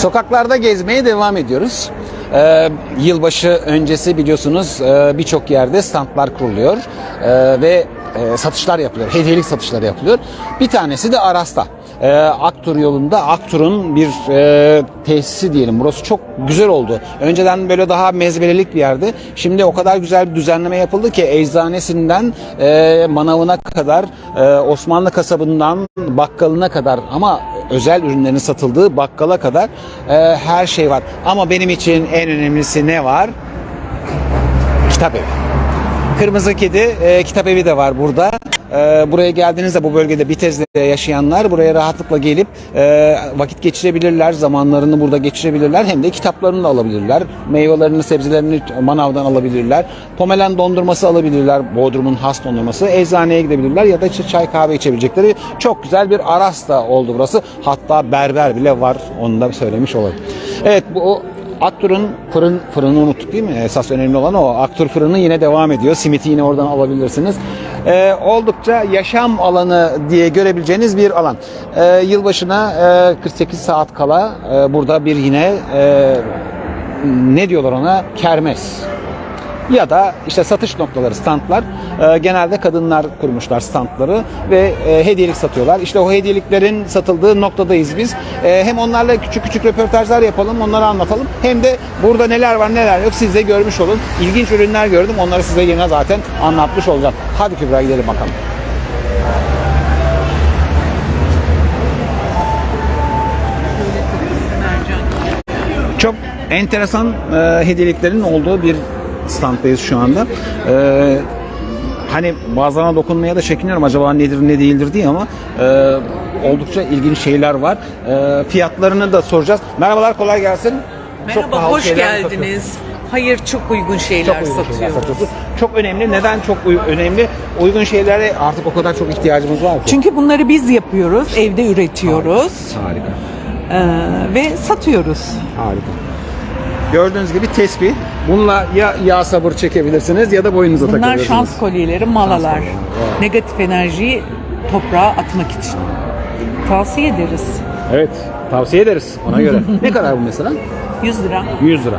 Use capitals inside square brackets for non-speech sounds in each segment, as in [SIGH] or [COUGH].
Sokaklarda gezmeye devam ediyoruz. Ee, yılbaşı öncesi biliyorsunuz e, birçok yerde standlar kuruluyor Ee, ve e, satışlar yapılıyor, hediyelik satışlar yapılıyor. Bir tanesi de Aras'ta. Ee, Aktur yolunda Aktur'un bir e, tesisi diyelim. Burası çok güzel oldu. Önceden böyle daha mezbelelik bir yerdi. Şimdi o kadar güzel bir düzenleme yapıldı ki eczanesinden e, manavına kadar, e, Osmanlı kasabından bakkalına kadar ama özel ürünlerin satıldığı bakkala kadar e, her şey var. Ama benim için en önemlisi ne var? Kitap evi. Kırmızı Kedi e, kitap evi de var burada. E, buraya geldiğinizde bu bölgede Bitez'de yaşayanlar buraya rahatlıkla gelip e, vakit geçirebilirler, zamanlarını burada geçirebilirler. Hem de kitaplarını da alabilirler. Meyvelerini, sebzelerini manavdan alabilirler. Pomelen dondurması alabilirler. Bodrum'un has dondurması. Eczaneye gidebilirler ya da çay kahve içebilecekleri çok güzel bir aras da oldu burası. Hatta berber bile var. Onu da söylemiş olayım. Evet bu o Aktur'un fırın fırını unuttuk değil mi? Esas önemli olan o. Aktur fırını yine devam ediyor. Simiti yine oradan alabilirsiniz. Ee, oldukça yaşam alanı diye görebileceğiniz bir alan. Ee, yılbaşına e, 48 saat kala e, burada bir yine e, ne diyorlar ona? Kermes ya da işte satış noktaları, standlar. Ee, genelde kadınlar kurmuşlar standları ve e, hediyelik satıyorlar. İşte o hediyeliklerin satıldığı noktadayız biz. Ee, hem onlarla küçük küçük röportajlar yapalım, onları anlatalım. Hem de burada neler var neler yok siz de görmüş olun. İlginç ürünler gördüm. Onları size yine zaten anlatmış olacağım. Hadi Kübra gidelim bakalım. Çok enteresan e, hediyeliklerin olduğu bir standdayız şu anda. E, hani bazılarına dokunmaya da çekiniyorum acaba nedir ne değildir diye ama e, oldukça ilginç şeyler var. E, fiyatlarını da soracağız. Merhabalar kolay gelsin. Merhaba, pahalı hoş geldiniz. Hayır, çok uygun şeyler Çok uygun şeyler satıyoruz. satıyorsun. Çok önemli. Neden çok önemli? Uygun şeylere artık o kadar çok ihtiyacımız var ki. Çünkü bunları biz yapıyoruz, evde üretiyoruz Harika. Ee, ve satıyoruz. Harika. Gördüğünüz gibi tespih. Bununla ya yağ sabır çekebilirsiniz ya da boynunuza Bunlar takabilirsiniz. şans kolyeleri, malalar. kolyeleri, evet. Negatif enerjiyi toprağa atmak için. Tavsiye ederiz. Evet. Tavsiye ederiz ona göre. [LAUGHS] ne kadar bu mesela? 100 lira. 100 lira.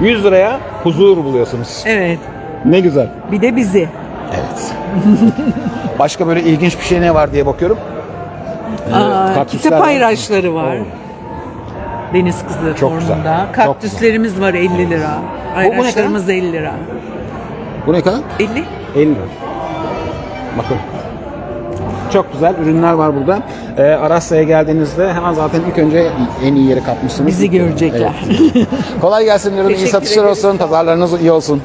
100 liraya huzur buluyorsunuz. Evet. Ne güzel. Bir de bizi. Evet. [LAUGHS] Başka böyle ilginç bir şey ne var diye bakıyorum. Ee, Aa, kaktüsler kitap var. ayraçları var. Oo. Deniz kızı Çok güzel, formunda. çok Kaktüslerimiz var 50 lira. Ne Ayraçlarımız 50 lira. Bu ne kadar? 50? 50 lira. Bakın. Çok güzel ürünler var burada. Ee, Arasya'ya geldiğinizde hemen zaten ilk önce en iyi yeri kapmışsınız. Bizi görecekler. Evet. [LAUGHS] Kolay gelsin diyorum. İyi satışlar ederiz. olsun. Pazarlarınız iyi olsun.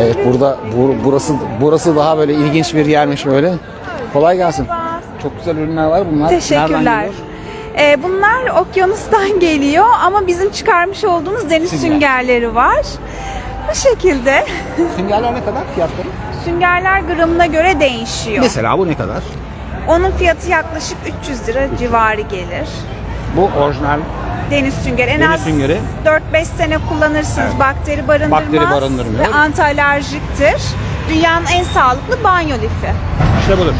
Evet burada bu, burası burası daha böyle ilginç bir yermiş böyle. Kolay gelsin. Çok güzel ürünler var. Bunlar Teşekkürler. Ee, bunlar okyanustan [LAUGHS] geliyor ama bizim çıkarmış olduğumuz deniz Sünger. süngerleri var. Bu şekilde [LAUGHS] Süngerler ne kadar fiyatları? süngerler gramına göre değişiyor. Mesela bu ne kadar? Onun fiyatı yaklaşık 300 lira civarı gelir. Bu orijinal Deniz süngeri en Deniz az süngeri. 4-5 sene kullanırsınız. Evet. Bakteri barındırmaz Bakteri barındırmıyor. ve antialerjiktir. Dünyanın en sağlıklı banyo lifi. işte budur.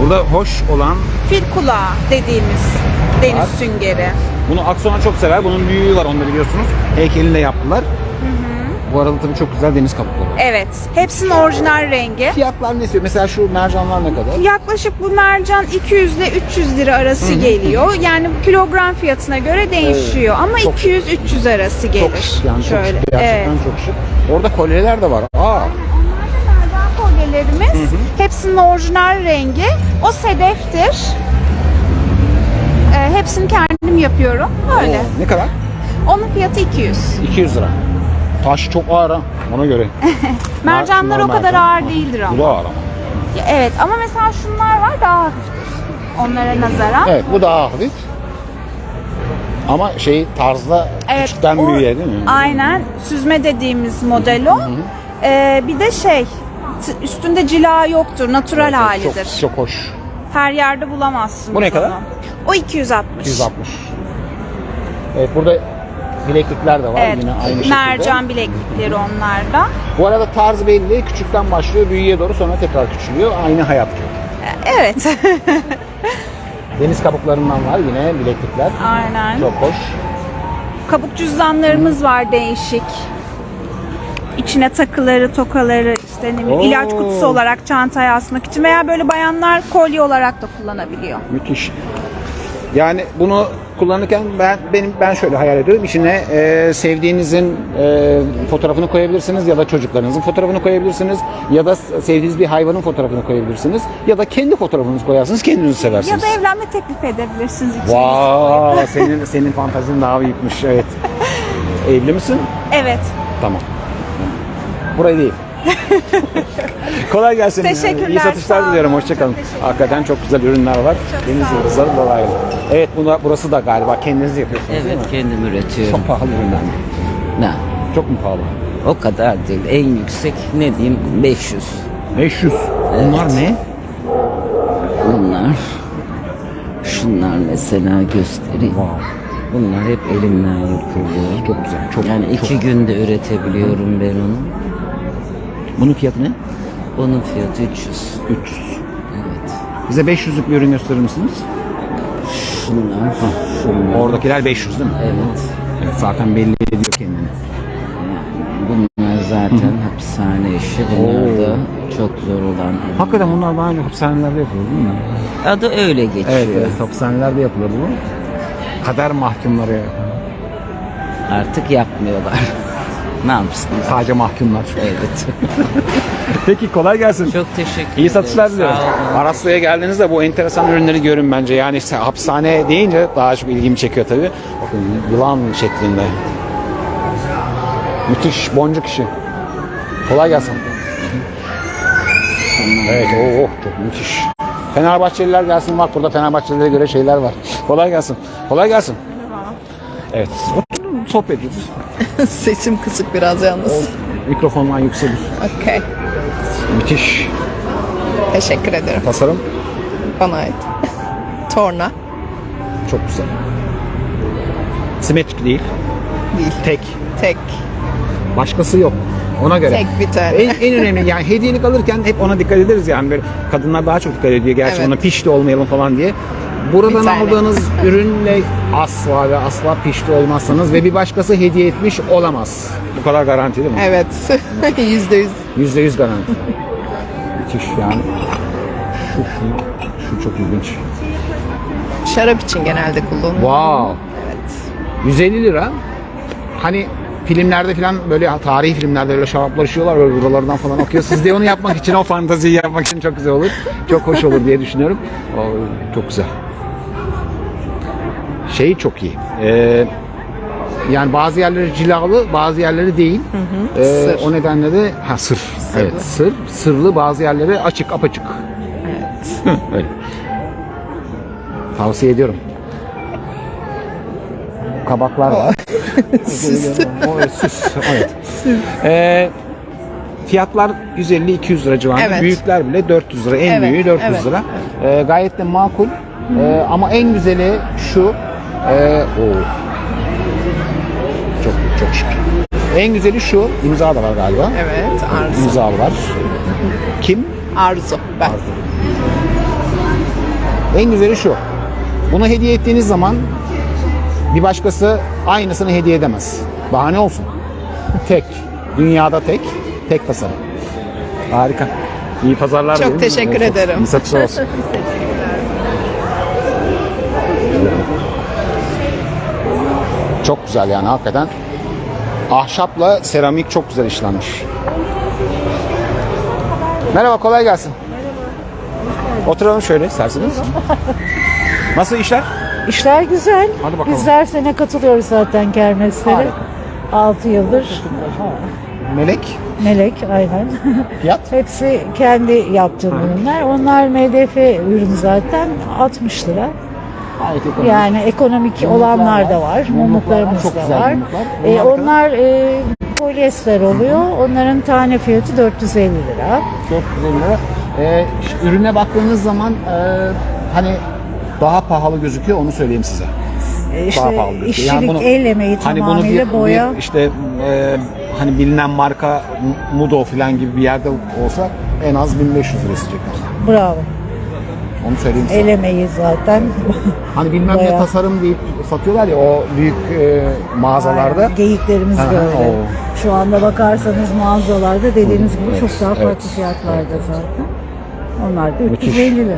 Burada hoş olan Fil kulağı dediğimiz deniz Var. süngeri. bunu Aksonan çok sever. Bunun büyüğü var onu da biliyorsunuz. Heykelini de yaptılar. Bu arada tabii çok güzel deniz kabukları. var. Evet. Hepsinin orijinal rengi. Fiyatlar ne istiyor? Mesela şu mercanlar ne kadar? Yaklaşık bu mercan 200 ile 300 lira arası geliyor. Yani bu kilogram fiyatına göre değişiyor ama Çok 200-300 arası gelir. Çok şık yani çok şık. Gerçekten Evet. çok şık. Orada kolyeler de var. Aa, Mercan kolyelerimiz hepsinin orijinal rengi. O sedeftir. Ee, hepsini kendim yapıyorum. Böyle. o ne kadar? Onun fiyatı 200. 200 lira. Taş çok ağır ha. Ona göre. [LAUGHS] Mercanlar o kadar ağır değildir Bu ama. da ağır ama. Evet ama mesela şunlar var daha hafiftir. Onlara nazaran. Evet bu daha hafif. Ama şey tarzda Evet, küçükten büyüğe değil mi? Aynen. Süzme dediğimiz model o. Ee, bir de şey üstünde cila yoktur. Natural halidir. Çok, çok hoş. Her yerde bulamazsın. Bu ne kadar? O 260. 260. Evet burada bileklikler de var Evet, yine aynı şekilde. mercan bileklikleri onlarda. Bu arada tarz belli. Küçükten başlıyor, büyüğe doğru sonra tekrar küçülüyor. Aynı hayat gibi. Evet, [LAUGHS] Deniz kabuklarından var yine bileklikler. aynen. Çok hoş. Kabuk cüzdanlarımız var değişik. İçine takıları, tokaları, işte ne bileyim, Oo. ilaç kutusu olarak çantaya asmak için veya böyle bayanlar kolye olarak da kullanabiliyor. Müthiş. Yani bunu kullanırken ben benim ben şöyle hayal ediyorum. İçine e, sevdiğinizin e, fotoğrafını koyabilirsiniz ya da çocuklarınızın fotoğrafını koyabilirsiniz ya da sevdiğiniz bir hayvanın fotoğrafını koyabilirsiniz ya da kendi fotoğrafınızı koyarsınız kendinizi Ya seversiniz. da evlenme teklif edebilirsiniz. içine. Vay [LAUGHS] senin senin fantazin daha büyükmüş evet. [LAUGHS] Evli misin? Evet. Tamam. Burayı değil. [LAUGHS] Kolay gelsin. Teşekkürler, İyi satışlar diliyorum. Hoşçakalın. Çok Hakikaten çok güzel ürünler var. Çok Deniz yıldızları dolaylı. Evet buna, burası da galiba kendiniz yapıyorsunuz değil mi? Evet kendim üretiyorum. Çok pahalı ürünler. mi? Ne? Çok mu pahalı? O kadar değil. En yüksek ne diyeyim 500. 500. Bunlar ne? Bunlar. Şunlar mesela göstereyim. Bunlar hep elimden yapılıyor. Çok güzel. Çok Yani iki günde üretebiliyorum ben onu. Bunun fiyatı ne? Onun fiyatı 300. 300. Evet. Bize 500'lük bir ürün gösterir misiniz? Şunlar. Şunlar. Oradakiler 500 değil mi? Evet. Evet zaten belli ediyor kendini. Bunlar zaten hapishane işi. Bunlar da çok zor olan. Hakikaten bunlar daha önce hapishanelerde yapılıyor değil mi? Adı öyle geçiyor. Evet, evet hapishanelerde yapılıyor bu. Kader mahkumları Artık yapmıyorlar. [LAUGHS] ne yapsınlar? sadece mahkumlar. Evet. [LAUGHS] Peki kolay gelsin. Çok teşekkür ederim. İyi satışlar diliyorum. Araslı'ya geldiğinizde bu enteresan ürünleri görün bence. Yani se- hapishane deyince daha çok ilgimi çekiyor tabii. Bakın yılan şeklinde. Müthiş boncuk işi. Kolay gelsin. Evet, oh, oh çok müthiş. Fenerbahçeliler gelsin bak burada Fenerbahçelilere göre şeyler var. Kolay gelsin. Kolay gelsin. Evet. Sohbet ediyoruz. [LAUGHS] Sesim kısık biraz yalnız. Mikrofondan yükselir. Okey. Müthiş. Teşekkür ederim. Tasarım Bana ait. Torna. çok güzel. Simetrik değil. Değil. Tek. Tek. Başkası yok. Ona göre. Tek bir tane. En, en önemli yani hediyelik alırken hep ona dikkat ederiz yani böyle kadınlar daha çok dikkat ediyor gerçi Evet. ona pişti olmayalım falan diye. Buradan Bir tane. aldığınız ürünle asla ve asla pişti olmazsanız ve bir başkası hediye etmiş olamaz. Bu kadar garanti değil mi? Evet. [LAUGHS] Yüzde yüz. Yüzde yüz garanti. Müthiş yani. Şu, şu, şu çok ilginç. Şarap için genelde kullanılıyor. Wow. Evet. 150 lira. Hani filmlerde falan böyle tarihi filmlerde böyle şaraplar içiyorlar böyle buralardan falan akıyor. Siz de onu yapmak için o fantaziyi yapmak için çok güzel olur. Çok hoş olur diye düşünüyorum. O, çok güzel. Şey çok iyi. Ee, yani bazı yerleri cilalı, bazı yerleri değil. Ee, Sır. o nedenle de ha sır. Evet, sır. Sırlı bazı yerleri açık, apaçık. Evet. Öyle. Tavsiye ediyorum. Kabaklar var. [LAUGHS] Süs. o evet, süs. Evet. Ee, fiyatlar 150-200 lira civarında. Evet. Büyükler bile 400 lira. En Evet, büyüğü 400 evet, lira. Ee, gayet de makul. Ee, ama en güzeli şu. Ee, oo. Çok çok şık. En güzeli şu. İmza da var galiba. Evet. Arzu. İmza var. Kim? Arzu. Ben. En güzeli şu. Bunu hediye ettiğiniz zaman bir başkası aynısını hediye edemez. Bahane olsun. Tek. Dünyada tek. Tek tasarım. Harika. İyi pazarlar. Çok dilerim. teşekkür ederim. İyi satışlar olsun. [LAUGHS] Çok güzel yani hakikaten. Ahşapla seramik çok güzel işlenmiş. Merhaba kolay gelsin. Oturalım şöyle isterseniz. [LAUGHS] Nasıl işler? İşler güzel. Hadi bakalım. Biz her sene katılıyoruz zaten kermeslere. Harika. 6 yıldır. Melek, Melek aynen. fiyat. [LAUGHS] Hepsi kendi yaptığım ürünler. Onlar MDF ürün zaten 60 lira. Gayet ekonomik. Yani ekonomik olanlar da var. Mumluklarımız da güzel var. mumluklar. Ee, Bunlar kadar? onlar e, polyester oluyor. Onların tane fiyatı 450 lira. Çok güzel lira. İşte ürüne baktığınız zaman e, hani daha pahalı gözüküyor onu söyleyeyim size. E, işte Daha pahalı gözüküyor. işçilik, Yani bunu- el emeği Hani bunu bir, boya. bir işte e, hani bilinen marka Mudo falan gibi bir yerde olsa en az 1500 lira isteyecekler. Bravo. Onu söyleyeyim size. El emeği zaten. [LAUGHS] Hani bilmem ne Bayağı. tasarım deyip satıyorlar ya o büyük e, mağazalarda. Aynen, Geyiklerimiz Aha, de öyle. o. Şu anda bakarsanız mağazalarda dediğiniz gibi Evet, çok daha farklı evet. fiyatlarda zaten. Onlar da Müthiş. 350 lira.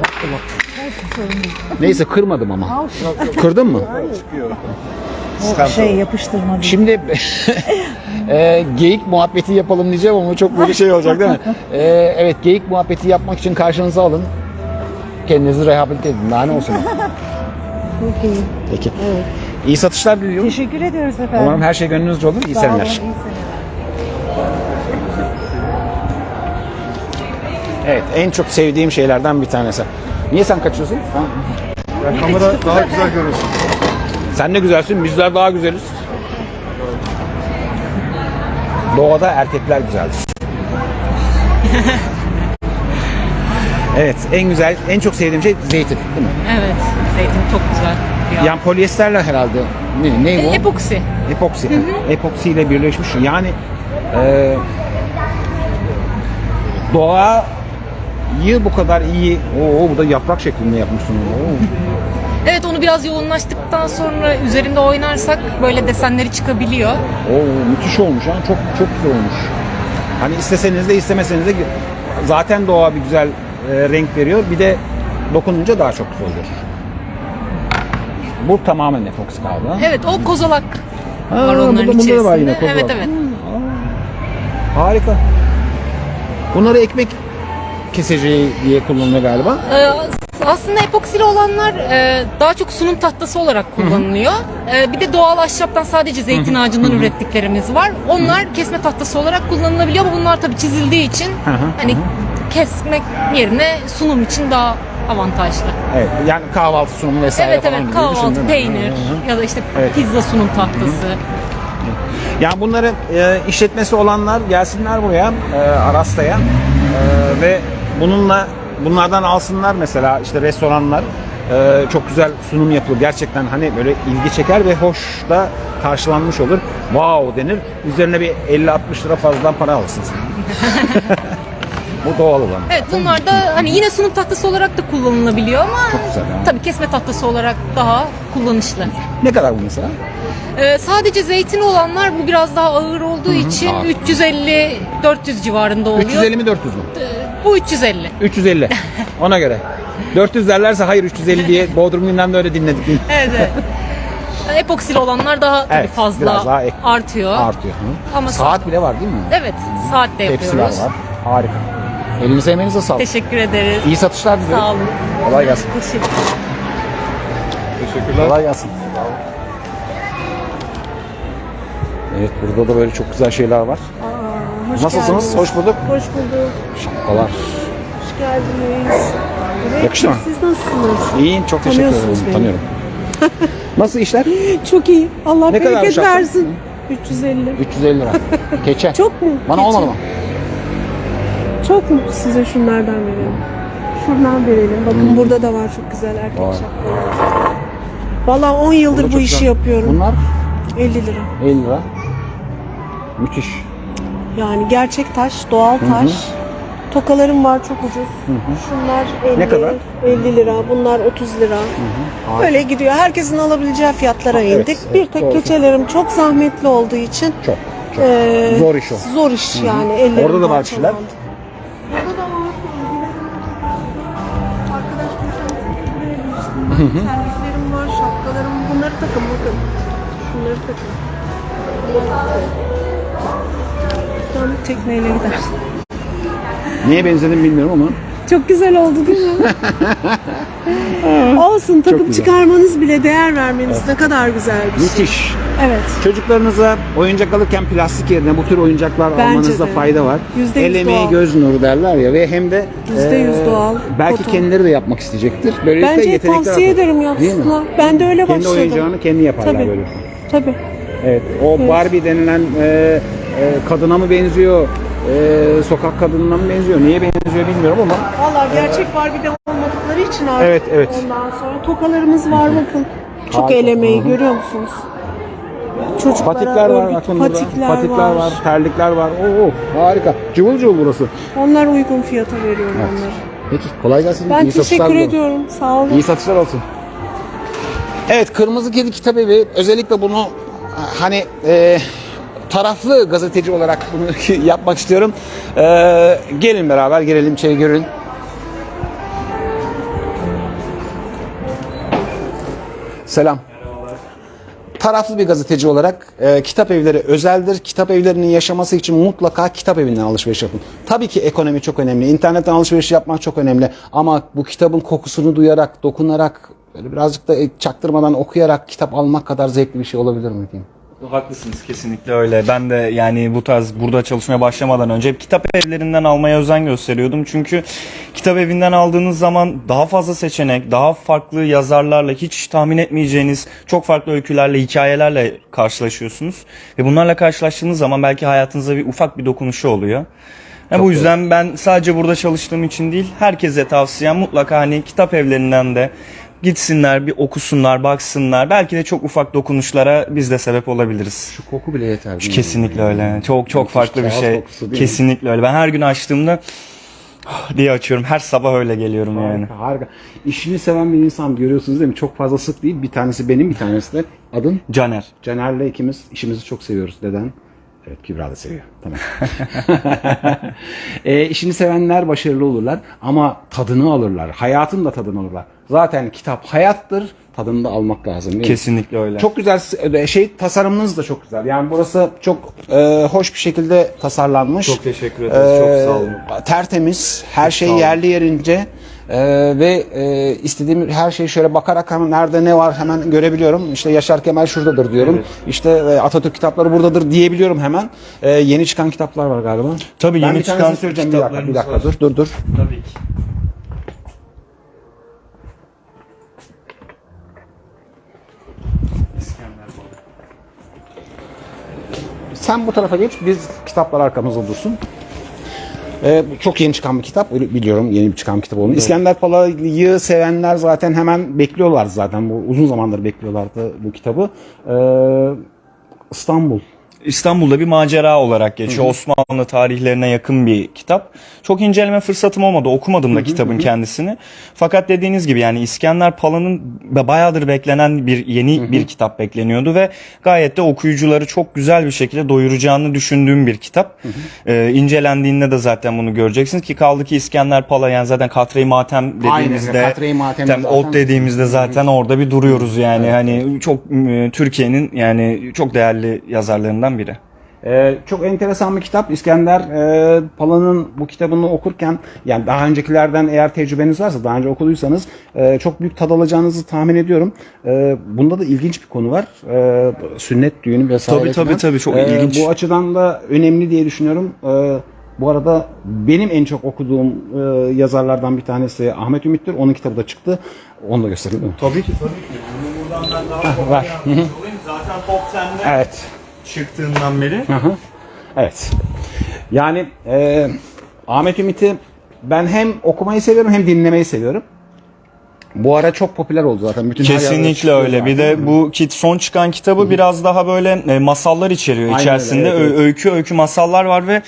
Neyse kırmadım ama. Kırdın mı? O şey yapıştırma değil. Şimdi [LAUGHS] e, geyik muhabbeti yapalım diyeceğim ama çok böyle şey olacak değil mi? [LAUGHS] E, evet geyik muhabbeti yapmak için karşınıza alın. Kendinizi rehabilite edin. Daha ne olsun? [LAUGHS] Çok iyi. Peki. İyi satışlar diliyorum. Teşekkür ediyoruz efendim. Umarım her şey gönlünüzce olur. İyi Sağ olun, seneler. iyi seneler. Evet, en çok sevdiğim şeylerden bir tanesi. Niye sen kaçıyorsun? [LAUGHS] Ya kamera daha güzel görünsün. Sen de güzelsin, bizler daha güzeliz. Doğada erkekler güzeldir. [LAUGHS] evet, en güzel, en çok sevdiğim şey zeytin, değil mi? Evet. Zeytin çok güzel. Ya. Yani polyesterle herhalde. Ne, ne bu? Epoksi. Epoksi. Epoksi ile birleşmiş. Yani e, doğayı bu kadar iyi. Oo, bu da yaprak şeklinde yapmışsın. Oo. [LAUGHS] Evet onu biraz yoğunlaştıktan sonra üzerinde oynarsak böyle desenleri çıkabiliyor. Oo, müthiş olmuş ha. Çok çok güzel olmuş. Hani isteseniz de istemeseniz de zaten doğa bir güzel e, renk veriyor. Bir de dokununca daha çok güzel oluyor. Bu tamamen epoksi galiba. Evet o kozalak Ha, var onların burada- bunda da var yine kozalak. Evet evet. Harika. Bunları ekmek keseceği diye kullanılıyor galiba. Ee, aslında epoksili olanlar e, daha çok sunum tahtası olarak kullanılıyor. Ee, bir de doğal ahşaptan sadece zeytin ağacından ürettiklerimiz var. Onlar kesme tahtası olarak kullanılabiliyor ama bunlar tabii çizildiği için hani kesmek yerine sunum için daha avantajlı. Evet. Yani kahvaltı sunumu vesaire Evet falan evet gibi kahvaltı, peynir Hı hı. ya da işte Evet. pizza sunum tahtası. Yani bunları e, işletmesi olanlar gelsinler buraya e, Arasta'ya E, ve bununla bunlardan alsınlar mesela işte restoranlar e, çok güzel sunum yapılır gerçekten hani böyle ilgi çeker ve hoş da karşılanmış olur. Wow denir. Üzerine bir 50-60 lira fazladan para alırsın sen. [LAUGHS] Bu doğal olan. Evet bunlar da hani yine sunum tahtası olarak da kullanılabiliyor ama Çok güzel yani. tabii kesme tahtası olarak daha kullanışlı. Ne kadar bu mesela? Ee, sadece zeytin olanlar bu biraz daha ağır olduğu için ağır. 350-400 civarında oluyor. 350 mi 400 mü? Ee, Bu 350. 350. Ona göre. 400 derlerse hayır 350 diye [LAUGHS] Bodrum günden de öyle dinledik. Evet. evet. [LAUGHS] Epoksili olanlar daha tabii Evet, fazla biraz daha artıyor. Artıyor. Hı. Ama Saat bile var değil mi? Evet, saatte Tepsiler yapıyoruz. var. Harika. Elinize emeğinize sağlık. Teşekkür ederiz. İyi satışlar diliyorum. Sağ olun. Kolay gelsin. Teşekkür Teşekkürler. Kolay gelsin. Evet burada da böyle çok güzel şeyler var. Nasılsınız? Hoş bulduk. Hoş bulduk. Şapkalar. Hoş geldiniz. Evet, Yakıştı mı? Siz nasılsınız? İyiyim çok teşekkür ederim. Beni. Tanıyorum. [LAUGHS] Nasıl işler? Çok iyi. Allah Ne kadar bereket versin. 350. 350 lira. [LAUGHS] Keçe. Çok mu? Bana Keçi. olmadı mı? Çok mu? Size şunlardan verelim. Şuradan verelim. Bakın burada da var çok güzel erkek Hmm. Şapkalar. Valla 10 yıldır Burada bu işi güzel. yapıyorum. Bunlar 50 lira. 50 lira. Müthiş. Yani gerçek taş, doğal taş. Tokalarım var çok ucuz. Şunlar 50, Ne kadar? 50 lira, bunlar 30 lira. Böyle gidiyor. Herkesin alabileceği fiyatlara Evet, indik. evet, bir tek doğru. keçelerim çok zahmetli olduğu için Çok. Çok. Ee, Zor iş o. Zor iş yani. Ellerim Orada da var şeyler. Terliklerim var, şapkalarım. Bunları takın bakın. Şunları takın. Tam tekneyle gider. Neye benzedim bilmiyorum ama. Çok güzel oldu değil mi? [LAUGHS] Olsun güzel. çıkarmanız bile değer vermeniz ne kadar güzel bir şey. Müthiş. Evet. Çocuklarınıza oyuncak alırken plastik yerine bu tür oyuncaklar Bence almanızda de. fayda var. Yüzde yüz El emeği doğal. göz nuru derler ya ve hem de Yüzde yüz doğal, Belki koton. kendileri de yapmak isteyecektir. Böylelikle Bence yetenekler tavsiye artar. ederim yapsınlar. Ben de öyle Kendi başladım. oyuncağını kendi yaparlar Tabii. böyle. Tabii. Evet. O Barbie denilen e, e, kadına mı benziyor? E, sokak kadınına mı benziyor? Niye benziyor bilmiyorum ama Valla gerçek Barbie'de olmadıkları için artık. Evet, evet. Ondan sonra tokalarımız var bakın. Çok Harika. el emeği Hı hı. görüyor musunuz? Çocuklara Patikler var örgüt- patikler, Patikler var. terlikler var. Oo harika. Cıvıl cıvıl burası. Onlar uygun fiyata veriyorum Evet. onları. Peki kolay gelsin. Ben İyi teşekkür ediyorum. Sağ olun. İyi satışlar olsun. Evet Kırmızı Kedi Kitap Evi özellikle bunu hani e, taraflı gazeteci olarak bunu [LAUGHS] yapmak istiyorum. E, gelin beraber girelim şey görün. Selam. Taraflı bir gazeteci olarak e, kitap evleri özeldir. Kitap evlerinin yaşaması için mutlaka kitap evinden alışveriş yapın. Tabii ki ekonomi çok önemli. İnternetten alışveriş yapmak çok önemli. Ama bu kitabın kokusunu duyarak, dokunarak, böyle birazcık da e, çaktırmadan okuyarak kitap almak kadar zevkli bir şey olabilir mi diyeyim. Haklısınız kesinlikle öyle. Ben de yani bu tarz burada çalışmaya başlamadan önce hep kitap evlerinden almaya özen gösteriyordum. Çünkü kitap evinden aldığınız zaman daha fazla seçenek, daha farklı yazarlarla hiç tahmin etmeyeceğiniz çok farklı öykülerle, hikayelerle karşılaşıyorsunuz. Ve bunlarla karşılaştığınız zaman belki hayatınıza bir ufak bir dokunuşu oluyor. Yani bu yüzden ben sadece burada çalıştığım için değil, herkese tavsiyem mutlaka hani kitap evlerinden de gitsinler, bir okusunlar, baksınlar. Belki de çok ufak dokunuşlara biz de sebep olabiliriz. Şu koku bile yeter. mi? Kesinlikle öyle. Çok çok Müthiş farklı bir şey. kokusu değil mi? Kesinlikle öyle. Ben her gün açtığımda [SIGHS] diye açıyorum. Her sabah öyle geliyorum yani. Harika, harika. İşini seven bir insan görüyorsunuz değil mi? Çok fazla sık değil. Bir tanesi benim, bir tanesi de adın Caner. Caner'le ikimiz işimizi çok seviyoruz. Neden? Evet Kübra da seviyor. Tamam. [LAUGHS] e, işini sevenler başarılı olurlar ama tadını alırlar. Hayatın da tadını alırlar. Zaten kitap hayattır. Tadını da almak lazım değil mi? Kesinlikle öyle. Çok güzel e, şey tasarımınız da çok güzel. Yani burası çok e, hoş bir şekilde tasarlanmış. Çok teşekkür ederiz. Çok Ee, sağ olun. Tertemiz. Her şey sağ olun. yerli yerince. Ee, ve e, istediğim her şeyi şöyle bakarak hemen nerede ne var hemen görebiliyorum. İşte Yaşar Kemal şuradadır diyorum. İşte e, Atatürk kitapları buradadır diyebiliyorum hemen. Ee, yeni çıkan kitaplar var galiba. Tabii ben yeni bir çıkan söyleyeceğim bir dakika, bir dakika dur dur dur. Tabii ki. Sen bu tarafa geç, biz kitaplar arkamızda dursun. Ee, çok yeni çıkan bir kitap. Öyle Biliyorum yeni bir çıkan bir kitap olduğunu. İskender Pala'yı sevenler zaten hemen bekliyorlar zaten. Bu uzun zamandır bekliyorlardı bu kitabı. Ee, İstanbul. İstanbul'da bir macera olarak geçiyor. Osmanlı tarihlerine yakın bir kitap. Çok inceleme fırsatım olmadı. Okumadım da kitabın kendisini. Fakat dediğiniz gibi yani İskender Pala'nın ba- bayağıdır beklenen bir yeni bir kitap bekleniyordu ve gayet de okuyucuları çok güzel bir şekilde doyuracağını düşündüğüm bir kitap. Ee, incelendiğinde de zaten bunu göreceksiniz ki kaldı ki İskender Pala yani zaten Katre-i Matem dediğimizde Aynen, Katre-i Matem'de tem- zaten- ot dediğimizde zaten orada bir duruyoruz yani. Hani çok Türkiye'nin yani çok değerli yazarlarından biri. Ee, çok enteresan bir kitap. İskender e, Pala'nın bu kitabını okurken yani daha öncekilerden eğer tecrübeniz varsa daha önce okuduysanız e, çok büyük tad alacağınızı tahmin ediyorum. E, bunda da ilginç bir konu var. E, sünnet düğünü vesaire. Tabii, tabii, tabii, çok E, ilginç. Bu açıdan da önemli diye düşünüyorum. E, bu arada benim en çok okuduğum e, yazarlardan bir tanesi Ahmet Ümit'tir. Onun kitabı da çıktı. Onu da göstereyim mi? Tabii ki tabii ki. Bunu buradan ben daha var. Hı. Zaten top 10'de Evet. Çıktığından beri. Hı hı. Evet. Yani e, Ahmet Ümit'i ben hem okumayı seviyorum hem dinlemeyi seviyorum. Bu ara çok popüler oldu zaten. Bütün Kesinlikle öyle. Bir zaten. de bu kit son çıkan kitabı biraz daha böyle e, masallar içeriyor Aynen içerisinde. öyle, evet, Ö- öykü öykü masallar var ve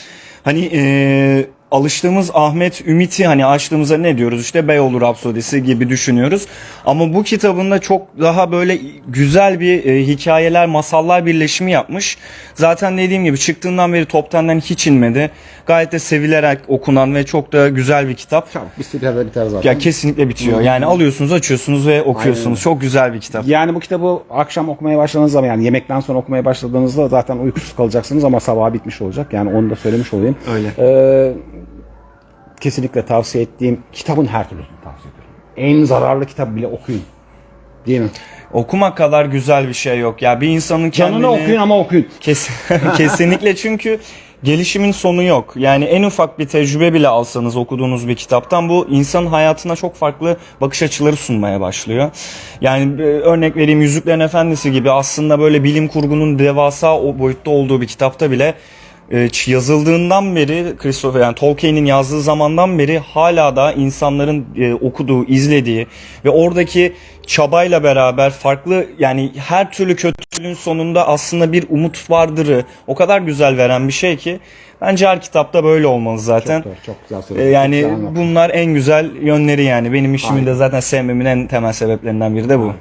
hani e, alıştığımız Ahmet Ümit'i hani açtığımızda ne diyoruz işte Beyoğlu Rapsodisi gibi düşünüyoruz. Ama bu kitabında çok daha böyle güzel bir e, hikayeler, masallar birleşimi yapmış. Zaten dediğim gibi çıktığından beri top 10'den hiç inmedi. Gayet de sevilerek okunan ve çok da güzel bir kitap. Çabuk bir biter zaten. Ya kesinlikle bitiyor. Yani alıyorsunuz, açıyorsunuz ve okuyorsunuz. Çok güzel bir kitap. Yani bu kitabı akşam okumaya başladığınız zaman yani yemekten sonra okumaya başladığınızda zaten uykusuz kalacaksınız ama sabah bitmiş olacak. Yani onu da söylemiş olayım. Öyle. Ee, kesinlikle tavsiye ettiğim kitabın her türlüsünü tavsiye ediyorum. En zararlı kitap bile okuyun. Değil mi? Okumak kadar güzel bir şey yok. Ya bir insanın kendini... Canını okuyun ama okuyun. Kes- [LAUGHS] Kesinlikle çünkü gelişimin sonu yok. Yani en ufak bir tecrübe bile alsanız okuduğunuz bir kitaptan bu insanın hayatına çok farklı bakış açıları sunmaya başlıyor. Yani bir örnek vereyim Yüzüklerin Efendisi gibi aslında böyle bilim kurgunun devasa o boyutta olduğu bir kitapta bile e, yazıldığından beri Christopher yani Tolkien'in yazdığı zamandan beri hala da insanların e, okuduğu, izlediği ve oradaki çabayla beraber farklı yani her türlü kötülüğün sonunda aslında bir umut vardırı o kadar güzel veren bir şey ki bence her kitapta böyle olmalı zaten. Çok doğru, çok güzel E, söyledin. Çok yani güzel anlattın. bunlar en güzel yönleri yani. Benim işimi Aynen. de zaten sevmemin en temel sebeplerinden biri de bu.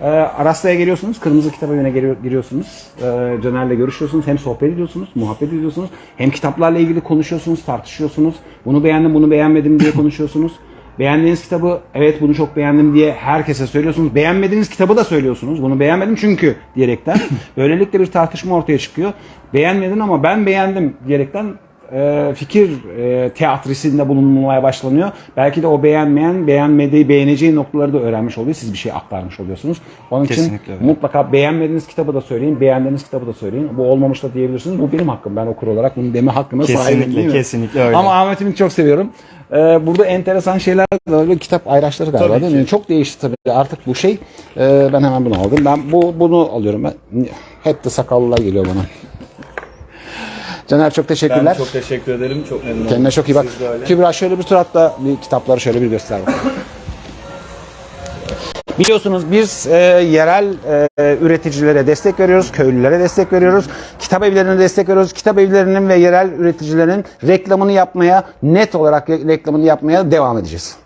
Ee, Arasta'ya geliyorsunuz, Kırmızı Kitap Evi'ne giriyorsunuz. Ee, Caner'le görüşüyorsunuz, hem sohbet ediyorsunuz, muhabbet ediyorsunuz. Hem kitaplarla ilgili konuşuyorsunuz, tartışıyorsunuz. Bunu beğendim, bunu beğenmedim diye konuşuyorsunuz. Beğendiğiniz kitabı, evet bunu çok beğendim diye herkese söylüyorsunuz. Beğenmediğiniz kitabı da söylüyorsunuz. Bunu beğenmedim çünkü diyerekten. [LAUGHS] Böylelikle bir tartışma ortaya çıkıyor. Beğenmedin ama ben beğendim diyerekten e, fikir e, teatrisinde bulunmaya başlanıyor. Belki de o beğenmeyen, beğenmediği, beğeneceği noktaları da öğrenmiş oluyor. Siz bir şey aktarmış oluyorsunuz. Onun Kesinlikle için öyle. mutlaka beğenmediğiniz kitabı da söyleyin, beğendiğiniz kitabı da söyleyin. Bu olmamış da diyebilirsiniz. Bu benim hakkım. Ben okur olarak bunu deme hakkına sahibim Kesinlikle, kesinlikle öyle. Ama Ahmet Ümit çok seviyorum. Ee, burada enteresan şeyler var. Böyle kitap ayraçları galiba Tabii değil mi? Çok değişti tabii artık bu şey. Ee, ben hemen bunu aldım. Ben bu bunu alıyorum. Ben hep de sakallılar geliyor bana. Caner çok teşekkürler. Ben çok teşekkür ederim. Çok memnun oldum. Kendine çok iyi bak. Kübra şöyle bir tur at da bir kitapları şöyle bir göster bakalım. Biliyorsunuz biz e, yerel e, üreticilere destek veriyoruz, köylülere destek veriyoruz, kitap evlerine destek veriyoruz. Kitap evlerinin ve yerel üreticilerin reklamını yapmaya, net olarak re- reklamını yapmaya devam edeceğiz.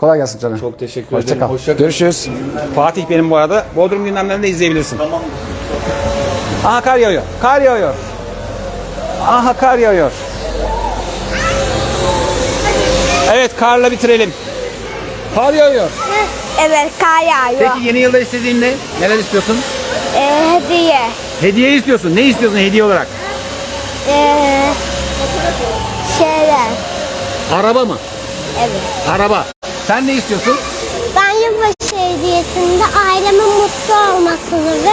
Kolay gelsin canım. Çok teşekkür Hoşça ederim. kal. Hoşça kal. Görüşürüz. Fatih benim bu arada. Bodrum gündemlerinde izleyebilirsin. Tamam. Aha kar yağıyor. Kar yağıyor. Aha kar yağıyor. Evet karla bitirelim. Kar yağıyor. Evet kar yağıyor. Peki yeni yılda istediğin ne? Neler istiyorsun? Ee, hediye. Hediye istiyorsun. Ne istiyorsun hediye olarak? Ee, şeyler. Araba mı? Evet. Araba. Sen ne istiyorsun? Ben yılbaşı hediyesinde ailemin mutlu olmasını ve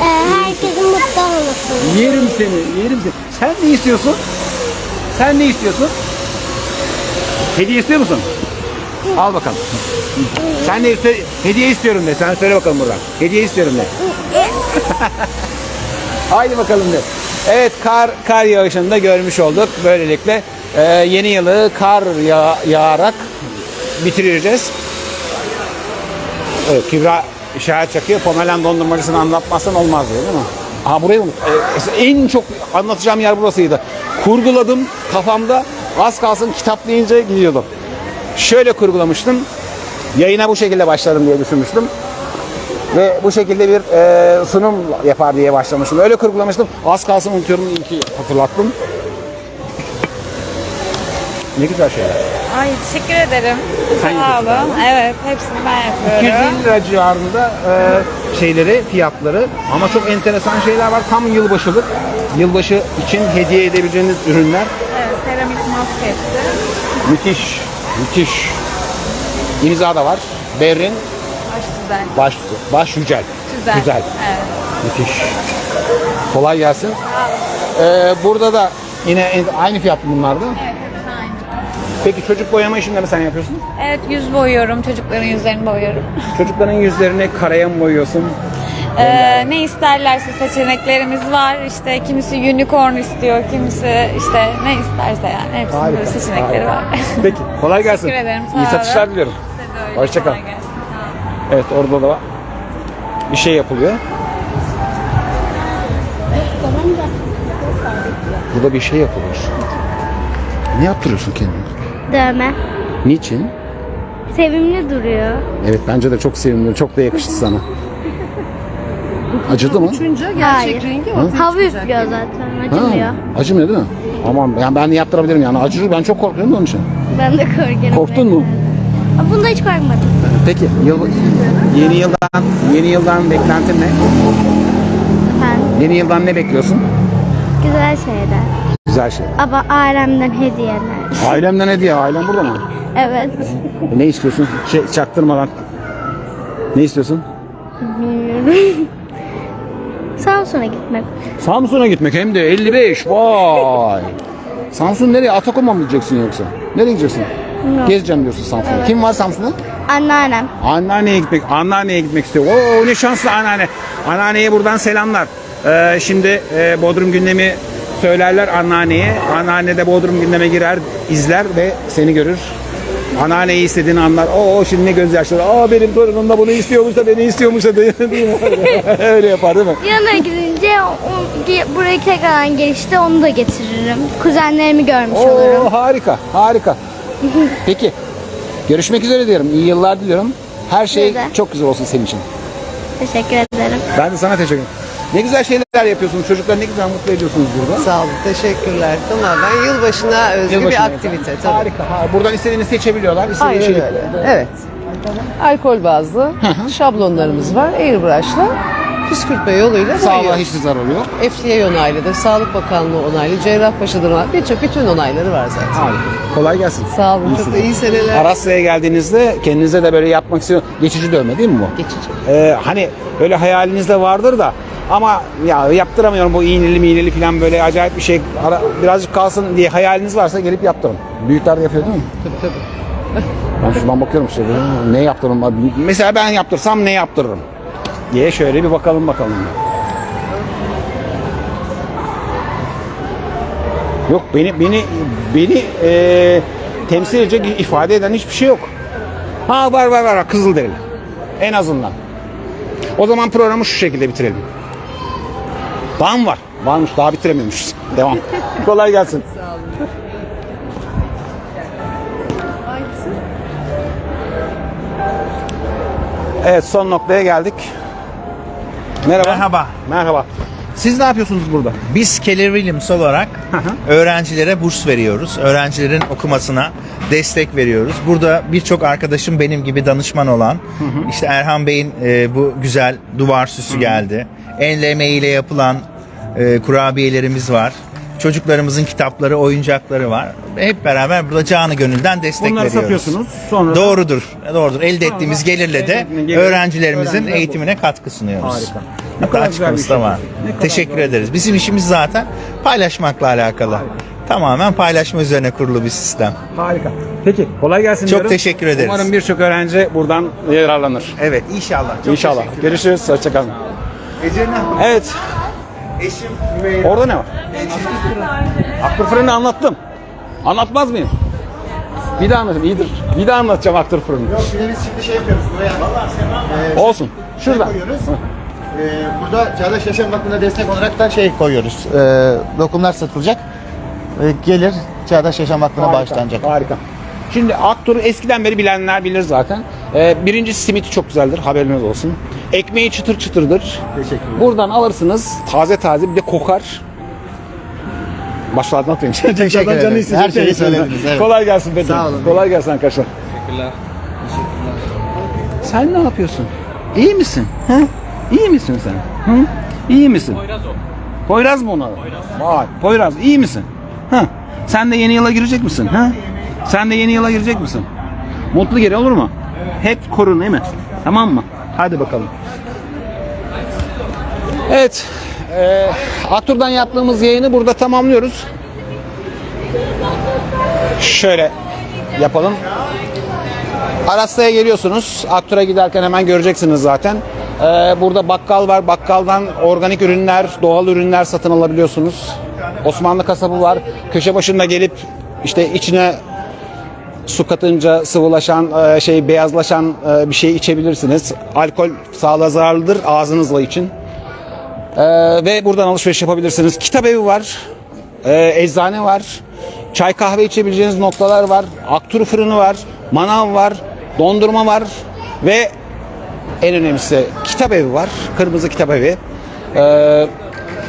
e, herkesin mutlu olmasını. Yerim seni, yerim seni. Sen ne istiyorsun? Sen ne istiyorsun? Hediye istiyor musun? Al bakalım. Sen ne iste hediye istiyorum de. Sen söyle bakalım buradan. Hediye istiyorum de. [LAUGHS] Haydi bakalım de. Evet kar kar yağışını da görmüş olduk. Böylelikle e, yeni yılı kar yağ, yağarak bitireceğiz. Evet, Kübra işaret çakıyor. Pomelan dondurmacısını anlatmazsan olmaz diyor değil mi? Aha burayı unut. Ee, en çok anlatacağım yer burasıydı. Kurguladım kafamda. Az kalsın kitap deyince gidiyordum. Şöyle kurgulamıştım. Yayına bu şekilde başlarım diye düşünmüştüm. Ve bu şekilde bir e, sunum yapar diye başlamıştım. Öyle kurgulamıştım. Az kalsın unutuyorum. İyi ki hatırlattım. Ne güzel şeyler. Ay teşekkür ederim. Sen Sağ yapıyorsun olun. Evet hepsini ben yapıyorum. 250 lira civarında e, şeyleri, fiyatları ama çok enteresan şeyler var. Tam yılbaşılık. Yılbaşı için hediye edebileceğiniz ürünler. Evet, seramik maskesi. Müthiş, müthiş. İmza da var. Berrin Baş düzen. baş, baş yücel. Güzel. Güzel. Evet. Müthiş. Kolay gelsin. Ee, burada da yine en- aynı fiyat mı bunlarda. Evet. Peki çocuk boyama işini sen yapıyorsun? Evet, yüz boyuyorum. Çocukların yüzlerini boyuyorum. [LAUGHS] Çocukların yüzlerini karaya mı boyuyorsun? Ee, ne isterlerse seçeneklerimiz var. İşte kimisi unicorn istiyor, kimisi işte ne isterse yani. Hepsinin Harika, böyle seçenekleri harika. var. [LAUGHS] Peki kolay gelsin. Teşekkür ederim, sağ İyi olun. satışlar diliyorum. Size de öyle. Hoşça kal. Kolay gelsin. Evet orada da bir şey yapılıyor. Burada bir şey yapılıyor. Ne yaptırıyorsun kendine? Dövme. Niçin? Sevimli duruyor. Evet bence de çok sevimli, çok da yakıştı sana. Acıdı mı? Uçunca gerçek Hayır. rengi ortaya Hava çıkacak. üflüyor zaten. Acımıyor. Ha, acımıyor değil mi? Aman yani ben de yaptırabilirim yani acır ben çok korkuyorum da onun için. Ben de korkuyorum. Korktun mu? Aa, Bunda hiç korkmadım. Peki yıl, yeni yıldan yeni yıldan beklentin ne? Efendim, Yeni yıldan ne bekliyorsun? güzel şeyler. Güzel şey. Ama ailemden hediyeler. Ailemden hediye. Ailem burada mı? Evet. E, Ne istiyorsun? Şey çaktırmadan. Ne istiyorsun? Bilmiyorum. Samsun'a gitmek. Samsun'a gitmek hem de 55. Vay. Samsun nereye? Atakum'a mı gideceksin yoksa? Nereye gideceksin? Gezeceğim diyorsun Samsun'da. Kim var Samsun'da? Anneannem. Anneanneye gitmek, anneanneye gitmek istiyor. Oo ne şanslı anneanne. Anneanneye buradan selamlar. Ee, şimdi e, Bodrum gündemi söylerler anneanneye. Anneanne de Bodrum gündeme girer, izler ve seni görür. Anneanneyi istediğini anlar. Oo şimdi ne gözyaşları. Aa benim torunum da bunu istiyormuş da beni istiyormuş da? [LAUGHS] Öyle yapar değil mi? Yanına gidince o, ge- buraya tekrardan gelişte onu da getiririm. Kuzenlerimi görmüş olurum. Oo harika, harika. [LAUGHS] Peki. Görüşmek üzere diyorum. İyi yıllar diliyorum. Her şey Size de. çok güzel olsun senin için. Teşekkür ederim. Ben de sana teşekkür ederim. Ne güzel şeyler yapıyorsunuz. Çocuklar ne güzel mutlu ediyorsunuz burada. Sağ olun. Teşekkürler. Tamamen yılbaşına özgü Yılbaşı bir aktivite tabii. Harika. Ha, buradan istediğini seçebiliyorlar. istediği Aynen şeyi öyle. Evet. Alkol bazlı şablonlarımız var. Airbrush'la püskürtme yoluyla Sağlığa hiçbir zararı yok. FDA onaylıdır, Sağlık Bakanlığı onaylı, Cerrahpaşa'dır onaylı. Birçok bütün onayları var zaten. Harika. Kolay gelsin. Sağ olun. Çok da iyi seneler. Arasya'ya geldiğinizde kendinize de böyle yapmak istiyor. Geçici dövme değil mi bu? Geçici. Ee, hani böyle hayalinizde vardır da ama ya yaptıramıyorum bu iğneli miğneli falan böyle acayip bir şey ara, birazcık kalsın diye hayaliniz varsa gelip yaptırın. Büyükler de yapıyor değil mi? Tabii tabii. Ben şuradan bakıyorum işte ne yaptırırım. Mesela ben yaptırsam ne yaptırırım diye şöyle bir bakalım bakalım. Yok beni beni beni eee temsil edecek ifade eden hiçbir şey yok. Ha var var var Kızılderili. En azından. O zaman programı şu şekilde bitirelim. Daha var? Varmış daha bitiremiyormuşuz. Devam. Kolay gelsin. Evet son noktaya geldik. Merhaba. Merhaba. Merhaba. Siz ne yapıyorsunuz burada? Biz Keller Williams olarak öğrencilere burs veriyoruz. Öğrencilerin okumasına destek veriyoruz. Burada birçok arkadaşım benim gibi danışman olan, işte Erhan Bey'in e, bu güzel duvar süsü geldi. El emeğiyle yapılan e, kurabiyelerimiz var. Çocuklarımızın kitapları, oyuncakları var. Hep beraber burada canı gönülden destek Bunları veriyoruz. satıyorsunuz. Sonra da- Doğrudur. Doğrudur. Elde ettiğimiz gelirle de Elde öğrencilerimizin öğrenciler bu. eğitimine katkı sunuyoruz. Harika. Ne kadar güzel bir açıklaması şey. var. Ne kadar Teşekkür güzel. ederiz. Bizim işimiz zaten paylaşmakla alakalı. Tamamen paylaşma üzerine kurulu bir sistem. Harika. Peki kolay gelsin Çok diyorum. teşekkür ederiz. Umarım birçok öğrenci buradan yararlanır. Evet inşallah. Çok İnşallah. Görüşürüz. Hoşçakalın. Ederim. Evet. Eşim Hümeyra. Orada ne var? Aktör fırını anlattım. Anlatmaz mıyım? Bir daha anlatayım. iyidir. Bir daha anlatacağım aktör fırını. Yok bir de biz şimdi şey yapıyoruz buraya. Olsun. Şurada. koyuyoruz. Ee, burada Çağdaş Yaşam Vakfı'na destek olarak da şey koyuyoruz. Ee, dokumlar satılacak. Ee, gelir Çağdaş Yaşam Vakfı'na bağışlanacak. Harika. Şimdi aktörü eskiden beri bilenler bilir zaten. Ee, birincisi simiti çok güzeldir. Haberiniz olsun. Ekmeği çıtır çıtırdır. Teşekkür ederim. Buradan alırsınız. Taze taze bir de kokar. Başla anlatmayayım. [LAUGHS] Teşekkür Canı ederim. isteyecek Her şeyi şey söylediniz, evet. Kolay gelsin Fethi. Sağ olun. Kolay gelsin arkadaşlar. Teşekkürler. Sen ne yapıyorsun? İyi misin? Hı? İyi misin sen? Hı? İyi misin? Poyraz o. Poyraz mı ona? Poyraz. Vay, Poyraz iyi misin? Hı? Sen de yeni yıla girecek misin? Hı? Sen de yeni yıla girecek misin? Mutlu geri olur mu? Hep korun değil mi? Tamam mı? Hadi bakalım. Evet. E, Atur'dan yaptığımız yayını burada tamamlıyoruz. Şöyle yapalım. Arasya'ya geliyorsunuz. Aktur'a giderken hemen göreceksiniz zaten. Ee, burada bakkal var. Bakkaldan organik ürünler, doğal ürünler satın alabiliyorsunuz. Osmanlı kasabı var. Köşe başında gelip işte içine su katınca sıvılaşan, e, şey beyazlaşan e, bir şey içebilirsiniz. Alkol sağlığa zararlıdır ağzınızla için. Ee, ve buradan alışveriş yapabilirsiniz. Kitap evi var. Ee, eczane var. Çay kahve içebileceğiniz noktalar var. Aktur fırını var. Manav var. Dondurma var. Ve en önemlisi kitap evi var. Kırmızı kitap evi. Ee,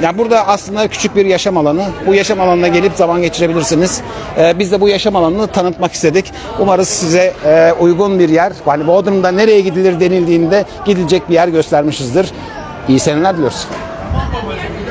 yani burada aslında küçük bir yaşam alanı. Bu yaşam alanına gelip zaman geçirebilirsiniz. Ee, biz de bu yaşam alanını tanıtmak istedik. Umarız size e, uygun bir yer. Hani Bodrum'da nereye gidilir denildiğinde gidilecek bir yer göstermişizdir. İyi seneler diliyoruz. Попробуйте.